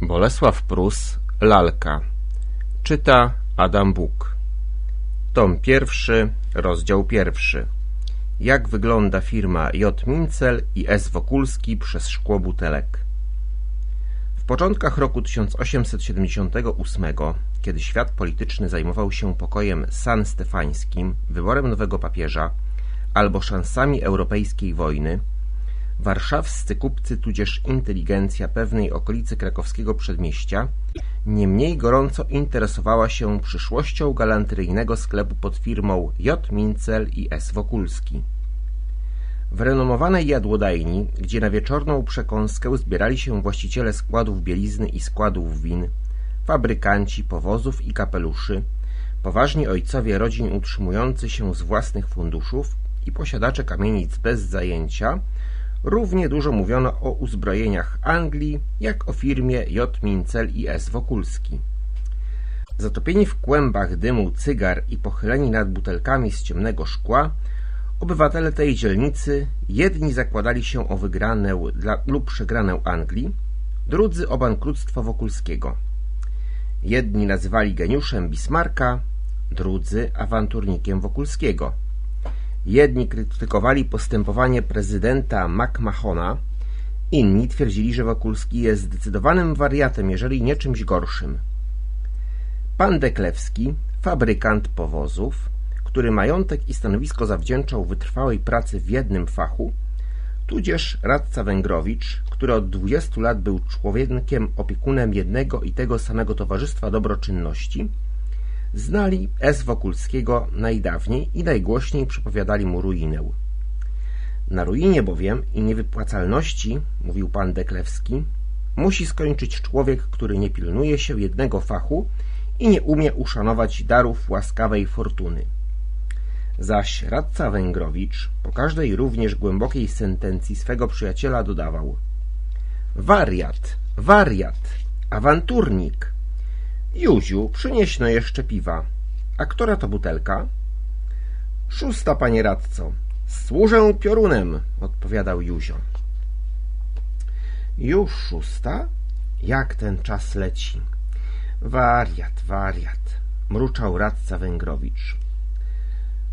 Bolesław Prus Lalka Czyta Adam Buk Tom pierwszy, rozdział pierwszy Jak wygląda firma J. Mincel i S. Wokulski przez szkło butelek W początkach roku 1878, kiedy świat polityczny zajmował się pokojem san stefańskim, wyborem nowego papieża albo szansami europejskiej wojny, warszawscy kupcy tudzież inteligencja pewnej okolicy krakowskiego przedmieścia nie mniej gorąco interesowała się przyszłością galanteryjnego sklepu pod firmą J. Mincel i S. Wokulski. W renomowanej jadłodajni, gdzie na wieczorną przekąskę zbierali się właściciele składów bielizny i składów win, fabrykanci powozów i kapeluszy, poważni ojcowie rodzin utrzymujący się z własnych funduszów i posiadacze kamienic bez zajęcia, Równie dużo mówiono o uzbrojeniach Anglii, jak o firmie J. Mincel i S. Wokulski. Zatopieni w kłębach dymu cygar i pochyleni nad butelkami z ciemnego szkła, obywatele tej dzielnicy jedni zakładali się o wygranę dla, lub przegranę Anglii, drudzy o bankructwo Wokulskiego. Jedni nazywali geniuszem Bismarka, drudzy awanturnikiem Wokulskiego. Jedni krytykowali postępowanie prezydenta McMahona, inni twierdzili, że Wokulski jest zdecydowanym wariatem, jeżeli nie czymś gorszym. Pan Deklewski, fabrykant powozów, który majątek i stanowisko zawdzięczał wytrwałej pracy w jednym fachu, tudzież radca Węgrowicz, który od dwudziestu lat był człowiekiem opiekunem jednego i tego samego Towarzystwa Dobroczynności, Znali S. Wokulskiego najdawniej i najgłośniej przepowiadali mu ruinę. Na ruinie bowiem i niewypłacalności, mówił pan Deklewski, musi skończyć człowiek, który nie pilnuje się jednego fachu i nie umie uszanować darów łaskawej fortuny. Zaś radca Węgrowicz po każdej również głębokiej sentencji swego przyjaciela dodawał Wariat, wariat, awanturnik, Józiu, przynieś no jeszcze piwa. A która to butelka? Szósta, panie radco. Służę piorunem, odpowiadał Józio. Już szósta? Jak ten czas leci? Wariat, wariat, mruczał radca Węgrowicz.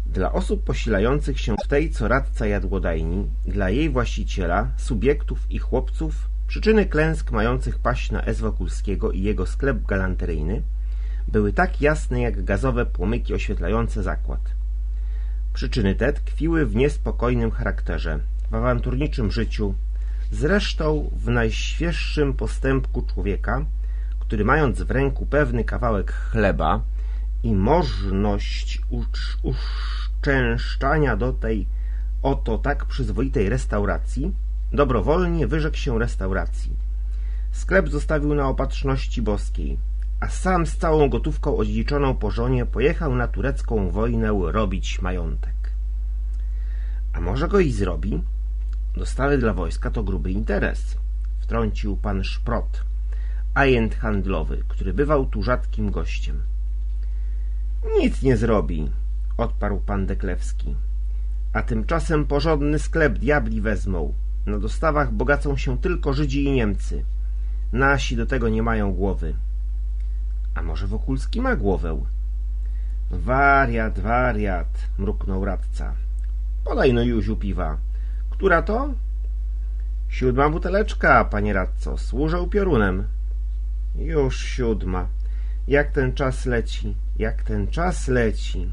Dla osób posilających się w tej, co radca jadłodajni, dla jej właściciela, subiektów i chłopców, Przyczyny klęsk mających paść na S. Wokulskiego i jego sklep galanteryjny były tak jasne jak gazowe płomyki oświetlające zakład. Przyczyny te tkwiły w niespokojnym charakterze, w awanturniczym życiu, zresztą w najświeższym postępku człowieka, który mając w ręku pewny kawałek chleba i możność uszczęszczania do tej oto tak przyzwoitej restauracji, Dobrowolnie wyrzekł się restauracji. Sklep zostawił na opatrzności boskiej, a sam z całą gotówką odziedziczoną po żonie pojechał na turecką wojnę robić majątek. A może go i zrobi? Dostawy dla wojska to gruby interes, wtrącił pan Szprot, ajent handlowy, który bywał tu rzadkim gościem. Nic nie zrobi, odparł pan Deklewski. A tymczasem porządny sklep diabli wezmą, na dostawach bogacą się tylko Żydzi i Niemcy. Nasi do tego nie mają głowy. A może Wokulski ma głowę? Wariat, wariat, mruknął radca. Podaj no Józiu piwa. Która to? Siódma buteleczka, panie radco. Służę piorunem. Już siódma. Jak ten czas leci, jak ten czas leci.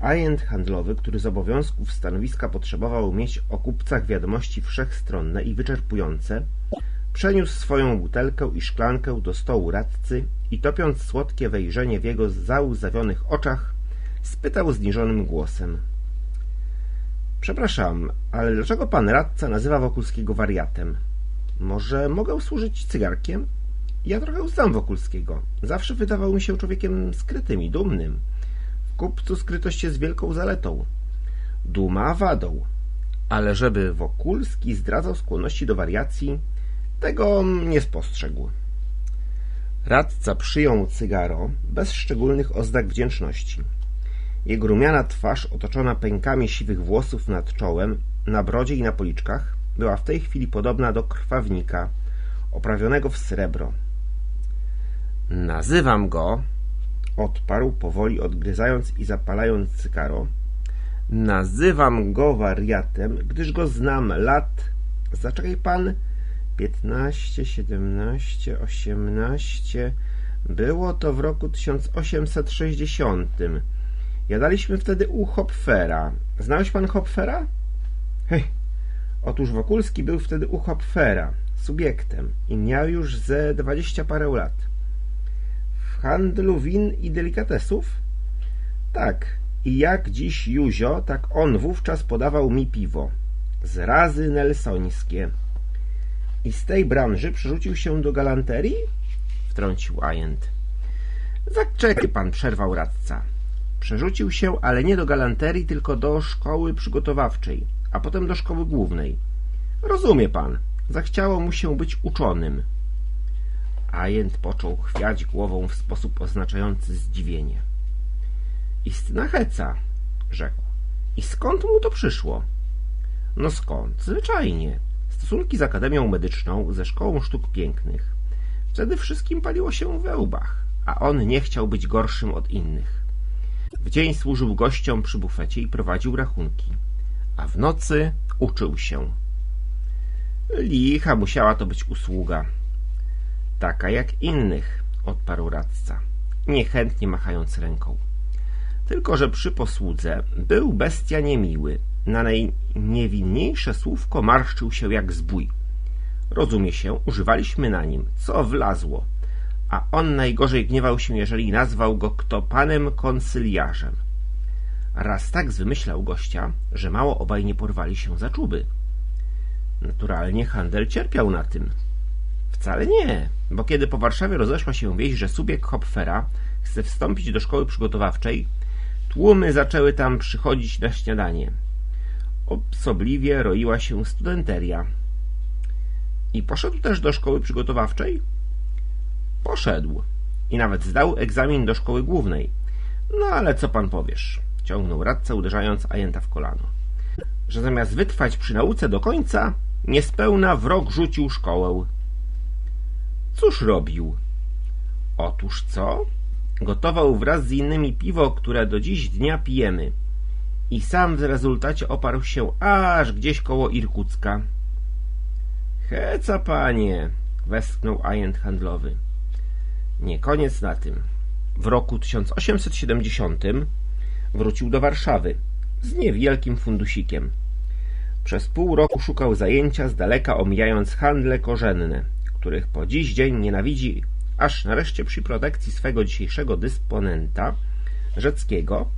Ajent handlowy, który z obowiązków stanowiska potrzebował mieć o kupcach wiadomości wszechstronne i wyczerpujące, przeniósł swoją butelkę i szklankę do stołu radcy i topiąc słodkie wejrzenie w jego załzawionych oczach, spytał zniżonym głosem. Przepraszam, ale dlaczego pan radca nazywa Wokulskiego wariatem? Może mogę służyć cygarkiem? Ja trochę znam Wokulskiego. Zawsze wydawał mi się człowiekiem skrytym i dumnym kupcu skrytość jest wielką zaletą, duma wadą. Ale żeby Wokulski zdradzał skłonności do wariacji, tego nie spostrzegł. Radca przyjął cygaro bez szczególnych oznak wdzięczności. Jego rumiana twarz, otoczona pękami siwych włosów nad czołem, na brodzie i na policzkach, była w tej chwili podobna do krwawnika, oprawionego w srebro. Nazywam go, odparł powoli odgryzając i zapalając cygaro, nazywam go wariatem, gdyż go znam lat, zaczekaj pan, piętnaście, siedemnaście, osiemnaście, było to w roku 1860. Jadaliśmy wtedy u Hopfera. Znałeś pan Hopfera? Hej, otóż Wokulski był wtedy u Hopfera, subiektem i miał już ze dwadzieścia parę lat. Handlu win i delikatesów? Tak, i jak dziś Juzio, tak on wówczas podawał mi piwo. Z razy nelsońskie. I z tej branży przerzucił się do galanterii? Wtrącił ajent. Zaczekaj pan, przerwał radca. Przerzucił się, ale nie do galanterii, tylko do szkoły przygotowawczej, a potem do szkoły głównej. Rozumie pan, zachciało mu się być uczonym. Ajent począł chwiać głową w sposób oznaczający zdziwienie. Istna heca, rzekł. I skąd mu to przyszło? No skąd? Zwyczajnie. Stosunki z Akademią Medyczną, ze Szkołą Sztuk Pięknych. Wtedy wszystkim paliło się we łbach, a on nie chciał być gorszym od innych. W dzień służył gościom przy bufecie i prowadził rachunki, a w nocy uczył się. Licha musiała to być usługa. Taka jak innych, odparł radca, niechętnie machając ręką. Tylko, że przy posłudze był bestia niemiły. Na najniewinniejsze słówko marszczył się jak zbój. Rozumie się, używaliśmy na nim, co wlazło, a on najgorzej gniewał się, jeżeli nazwał go kto panem konsyliarzem. Raz tak zwymyślał gościa, że mało obaj nie porwali się za czuby. Naturalnie handel cierpiał na tym. Wcale nie, bo kiedy po Warszawie rozeszła się wieść, że subiek Hopfera chce wstąpić do szkoły przygotowawczej, tłumy zaczęły tam przychodzić na śniadanie. Obsobliwie roiła się studenteria. I poszedł też do szkoły przygotowawczej? Poszedł. I nawet zdał egzamin do szkoły głównej. No ale co pan powiesz? Ciągnął radca, uderzając ajenta w kolano. Że zamiast wytrwać przy nauce do końca, niespełna w rok rzucił szkołę. Cóż robił? Otóż co? Gotował wraz z innymi piwo, które do dziś dnia pijemy. I sam w rezultacie oparł się aż gdzieś koło Irkucka. Heca, panie! westchnął ajent handlowy. Nie koniec na tym. W roku 1870 wrócił do Warszawy z niewielkim fundusikiem. Przez pół roku szukał zajęcia z daleka omijając handle korzenne, których po dziś dzień nienawidzi, aż nareszcie przy protekcji swego dzisiejszego dysponenta, Rzeckiego,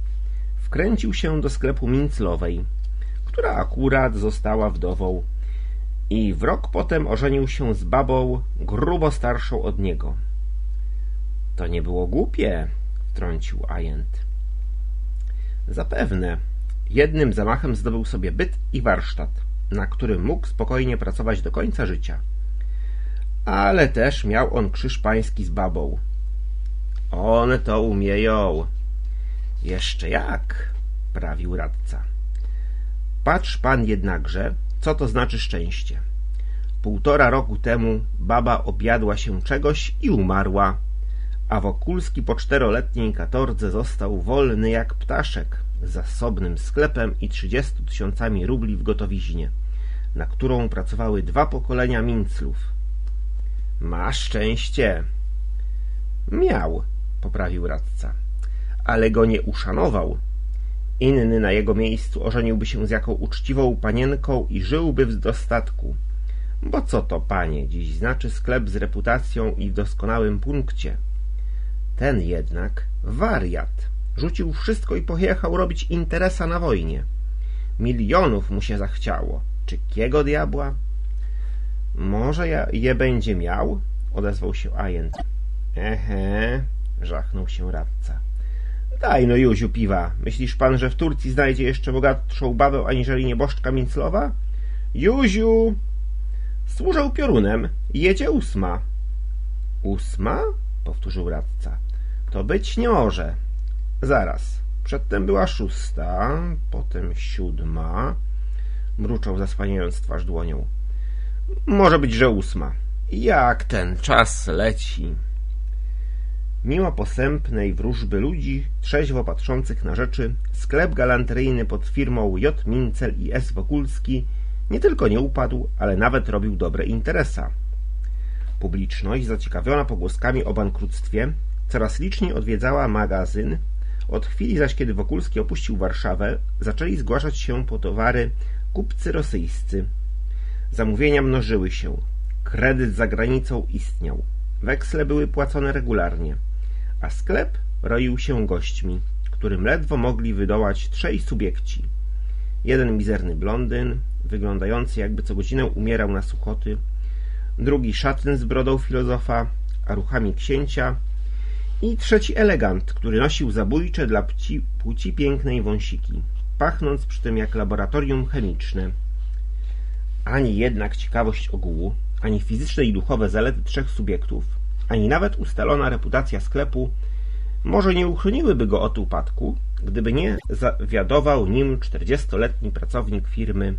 wkręcił się do sklepu Minclowej, która akurat została wdową i w rok potem ożenił się z babą grubo starszą od niego. To nie było głupie, wtrącił ajent. Zapewne. Jednym zamachem zdobył sobie byt i warsztat, na którym mógł spokojnie pracować do końca życia. Ale też miał on krzyż pański z babą. One to umieją. Jeszcze jak, prawił radca. Patrz pan jednakże, co to znaczy szczęście. Półtora roku temu baba objadła się czegoś i umarła, a Wokulski po czteroletniej katordze został wolny jak ptaszek z zasobnym sklepem i trzydziestu tysiącami rubli w gotowiźnie, na którą pracowały dwa pokolenia minclów. Ma szczęście. Miał, poprawił radca, ale go nie uszanował. Inny na jego miejscu ożeniłby się z jaką uczciwą panienką i żyłby w dostatku. Bo co to, panie, dziś znaczy sklep z reputacją i w doskonałym punkcie? Ten jednak wariat. Rzucił wszystko i pojechał robić interesa na wojnie. Milionów mu się zachciało. Czy kiego diabła? Może je będzie miał? Odezwał się ajent. Ehe, żachnął się radca. Daj no Józiu piwa. Myślisz pan, że w Turcji znajdzie jeszcze bogatszą babę aniżeli nieboszczka Minclowa? Józiu! Służę piorunem. Jedzie ósma. Ósma? Powtórzył radca. To być nie może. Zaraz. Przedtem była szósta, potem siódma. Mruczał, zasłaniając twarz dłonią. Może być, że ósma. Jak ten czas leci. Mimo posępnej wróżby ludzi, trzeźwo patrzących na rzeczy, sklep galanteryjny pod firmą J. Mincel i S. Wokulski nie tylko nie upadł, ale nawet robił dobre interesa. Publiczność, zaciekawiona pogłoskami o bankructwie, coraz liczniej odwiedzała magazyn. Od chwili zaś, kiedy Wokulski opuścił Warszawę, zaczęli zgłaszać się po towary kupcy rosyjscy. Zamówienia mnożyły się. Kredyt za granicą istniał. Weksle były płacone regularnie, a sklep roił się gośćmi, którym ledwo mogli wydołać trzej subiekci. Jeden mizerny blondyn, wyglądający jakby co godzinę umierał na suchoty, drugi szatyn z brodą filozofa, a ruchami księcia i trzeci elegant, który nosił zabójcze dla pci, płci pięknej wąsiki, pachnąc przy tym jak laboratorium chemiczne. Ani jednak ciekawość ogółu, ani fizyczne i duchowe zalety trzech subiektów, ani nawet ustalona reputacja sklepu może nie uchroniłyby go od upadku, gdyby nie zawiadował nim czterdziestoletni pracownik firmy,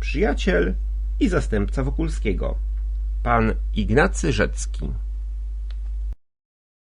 przyjaciel i zastępca Wokulskiego, pan Ignacy Rzecki.